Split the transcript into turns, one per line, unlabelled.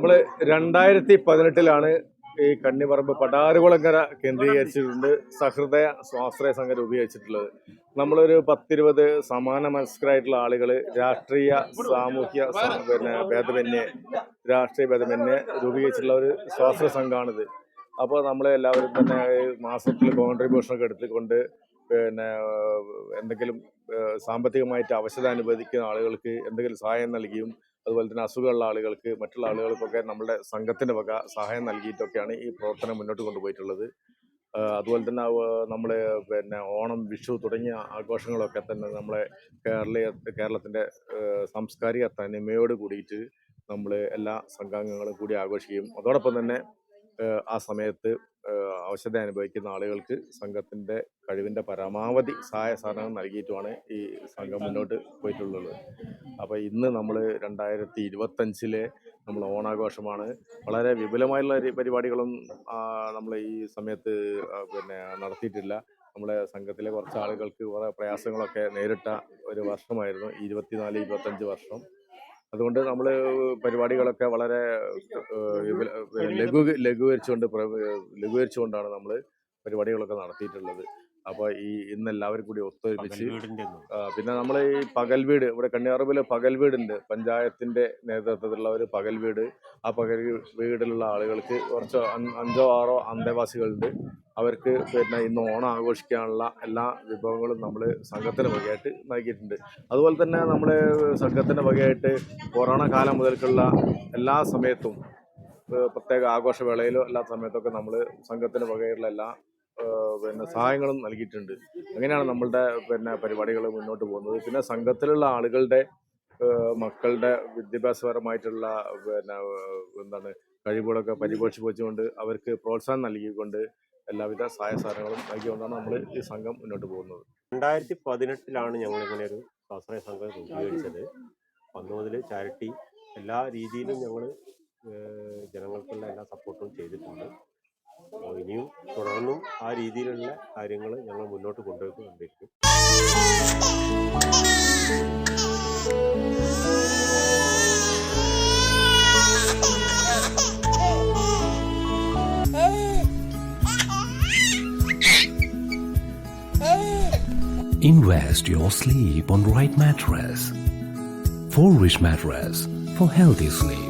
നമ്മൾ രണ്ടായിരത്തി പതിനെട്ടിലാണ് ഈ കണ്ണിപ്പറമ്പ് പടാരുകുളങ്കര കേന്ദ്രീകരിച്ചിട്ടുണ്ട്. സഹൃദയ സ്വാശ്രയ സംഘം രൂപീകരിച്ചിട്ടുള്ളത്. നമ്മളൊരു പത്തിരുപത് സമാന മനസ്കരായിട്ടുള്ള ആളുകൾ രാഷ്ട്രീയ സാമൂഹ്യ പിന്നെ ഭേദമന്യേ രാഷ്ട്രീയ ഭേദമന്യേ രൂപീകരിച്ചിട്ടുള്ള ഒരു സ്വാശ്രയ സംഘമാണിത് അപ്പോൾ നമ്മൾ എല്ലാവരും തന്നെ മാസത്തിൽ കോൺട്രിബ്യൂഷനൊക്കെ എടുത്തുകൊണ്ട് പിന്നെ എന്തെങ്കിലും സാമ്പത്തികമായിട്ട് അവശത അനുവദിക്കുന്ന ആളുകൾക്ക് എന്തെങ്കിലും സഹായം നൽകിയും അതുപോലെ തന്നെ അസുഖമുള്ള ആളുകൾക്ക് മറ്റുള്ള ആളുകൾക്കൊക്കെ നമ്മുടെ സംഘത്തിന്റെ വക സഹായം നൽകിയിട്ടൊക്കെയാണ് ഈ പ്രവർത്തനം മുന്നോട്ട് കൊണ്ടുപോയിട്ടുള്ളത്. അതുപോലെ തന്നെ നമ്മൾ പിന്നെ ഓണം വിഷു തുടങ്ങിയ ആഘോഷങ്ങളൊക്കെ തന്നെ നമ്മളെ കേരളീയ കേരളത്തിന്റെ സാംസ്കാരിക തനിമയോട് കൂടിയിട്ട് നമ്മൾ എല്ലാ സംഘാംഗങ്ങളും കൂടി ആഘോഷിക്കും അതോടൊപ്പം തന്നെ ആ സമയത്ത് അവശത അനുഭവിക്കുന്ന ആളുകൾക്ക് സംഘത്തിന്റെ കഴിവിന്റെ പരമാവധി സഹായ സഹകരണം നൽകിയിട്ടുമാണ് ഈ സംഘം മുന്നോട്ട് പോയിട്ടുള്ളത്. അപ്പോൾ ഇന്ന് നമ്മൾ രണ്ടായിരത്തി ഇരുപത്തഞ്ചിലെ നമ്മൾ ഓണാഘോഷമാണ്. വളരെ വിപുലമായുള്ള പരിപാടികളും നമ്മൾ ഈ സമയത്ത് പിന്നെ നടത്തിയിട്ടില്ല. നമ്മളെ സംഘത്തിലെ കുറച്ച് ആളുകൾക്ക് കുറേ പ്രയാസങ്ങളൊക്കെ നേരിട്ട ഒരു വർഷമായിരുന്നു. ഇരുപത്തിനാല് ഇരുപത്തഞ്ച് വർഷം. അതുകൊണ്ട് നമ്മൾ പരിപാടികളൊക്കെ വളരെ ലഘു ലഘൂകരിച്ചുകൊണ്ട് ലഘൂകരിച്ചുകൊണ്ടാണ് നമ്മൾ പരിപാടികളൊക്കെ നടത്തിയിട്ടുള്ളത്. അപ്പോൾ ഈ ഇന്ന് എല്ലാവരും കൂടി ഒത്തൊരുമിച്ച് പിന്നെ നമ്മൾ ഈ പകൽ വീട് ഇവിടെ കന്യാറമ്പിൽ പകൽ വീടുണ്ട് പഞ്ചായത്തിന്റെ നേതൃത്വത്തിലുള്ള ഒരു പകൽ വീട് ആ പകൽ വീടിലുള്ള ആളുകൾക്ക് കുറച്ച് അഞ്ചോ ആറോ അന്തേവാസികളുണ്ട്. അവർക്ക് പിന്നെ ഇന്ന് ഓണം ആഘോഷിക്കാനുള്ള എല്ലാ വിഭവങ്ങളും നമ്മൾ സംഘത്തിന്റെ വകയായിട്ട് നൽകിയിട്ടുണ്ട്. അതുപോലെ തന്നെ നമ്മൾ സംഘത്തിന്റെ വകയായിട്ട് കൊറോണ കാലം മുതൽക്കുള്ള എല്ലാ സമയത്തും പ്രത്യേക ആഘോഷവേളയിലോ എല്ലാ സമയത്തൊക്കെ നമ്മൾ സംഘത്തിന്റെ വകയുള്ള എല്ലാ പിന്നെ സഹായങ്ങളും നൽകിയിട്ടുണ്ട്. അങ്ങനെയാണ് നമ്മളുടെ പിന്നെ പരിപാടികൾ മുന്നോട്ട് പോകുന്നത്. പിന്നെ സംഘത്തിലുള്ള ആളുകളുടെ മക്കളുടെ വിദ്യാഭ്യാസപരമായിട്ടുള്ള പിന്നെ എന്താണ് കഴിവുകളൊക്കെ പരിപോഷിച്ച് വെച്ചുകൊണ്ട് അവർക്ക് പ്രോത്സാഹനം നൽകിക്കൊണ്ട് എല്ലാവിധ സഹായ സഹകരണങ്ങളും നൽകിക്കൊണ്ടാണ് നമ്മൾ ഈ സംഘം മുന്നോട്ട് പോകുന്നത്.
രണ്ടായിരത്തി പതിനെട്ടിലാണ് ഞങ്ങൾ ഇങ്ങനെ ഒരു സ്വാശ്രയ സംഘം രൂപീകരിച്ചത്. അന്ന് മുതൽ ചാരിറ്റി എല്ലാ രീതിയിലും ഞങ്ങൾ ജനങ്ങൾക്കുള്ള എല്ലാ സപ്പോർട്ടും ചെയ്തിട്ടുണ്ട്. ഇനിയും തുടർന്നും ആ രീതിയിലുള്ള കാര്യങ്ങൾ ഞങ്ങൾ മുന്നോട്ട് കൊണ്ടുപോയിക്കൊണ്ടിരിക്കും
Invest your sleep on right mattress. For rich mattress for healthy sleep.